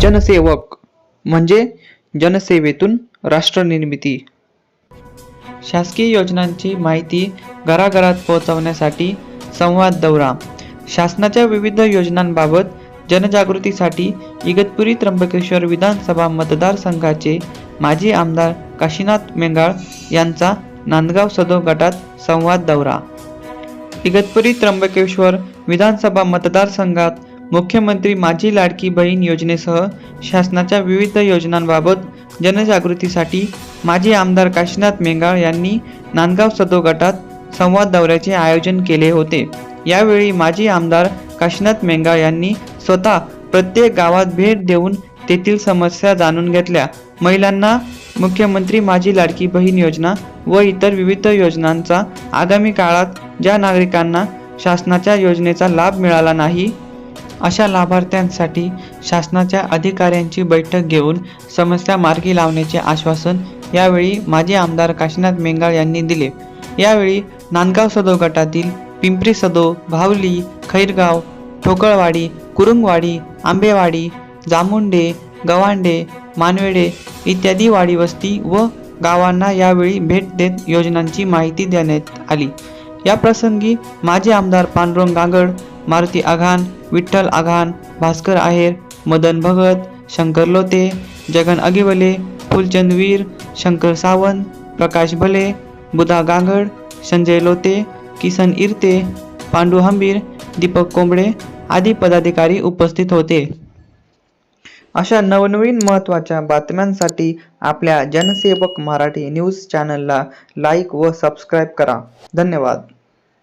जनसेवक म्हणजे जनसेवेतून राष्ट्रनिर्मिती. शासकीय योजनांची माहिती घराघरात पोहोचवण्यासाठी संवाद दौरा. शासनाच्या विविध योजनांबाबत जनजागृतीसाठी इगतपुरी त्र्यंबकेश्वर विधानसभा मतदारसंघाचे माजी आमदार काशीनाथ मेंगाळ यांचा नांदगाव सदो गटात संवाद दौरा. इगतपुरी त्र्यंबकेश्वर विधानसभा मतदारसंघात मुख्यमंत्री माझी लाडकी बहीण योजनेसह शासनाच्या विविध योजनांबाबत जनजागृतीसाठी माजी आमदार काशीनाथ मेंगाळ यांनी नांदगाव सदो गटात संवाद दौऱ्याचे आयोजन केले होते. यावेळी माजी आमदार काशीनाथ मेंगाळ यांनी स्वतः प्रत्येक गावात भेट देऊन तेथील समस्या जाणून घेतल्या. महिलांना मुख्यमंत्री माझी लाडकी बहीण योजना व इतर विविध योजनांचा आगामी काळात ज्या नागरिकांना शासनाच्या योजनेचा लाभ मिळाला नाही अशा लाभार्थ्यांसाठी शासनाच्या अधिकाऱ्यांची बैठक घेऊन समस्या मार्गी लावण्याचे आश्वासन यावेळी माजी आमदार काशीनाथ मेंगाळ यांनी दिले. यावेळी नांदगाव सदो गटातील पिंपरी सदो भावली खैरगाव ठोकळवाडी कुरुंगवाडी आंबेवाडी जामुंडे गवांडे मानवेडे इत्यादी वाडी वस्ती व गावांना यावेळी भेट देत योजनांची माहिती देण्यात आली. या प्रसंगी माजी आमदार पांडुरंग गांगड मारुती आघान विठ्ठल आघाण भास्कर आहेर मदन भगत शंकर लोते जगन अगिवले फुलचंद वीर शंकर सावंत प्रकाश भले बुधा गांगड संजय लोते किसन इरते पांडू हंबीर दीपक कोंबडे आदी पदाधिकारी उपस्थित होते. अशा नवनवीन महत्त्वाच्या बातम्यांसाठी आपल्या जनसेवक मराठी न्यूज चॅनलला लाईक व सबस्क्राईब करा. धन्यवाद.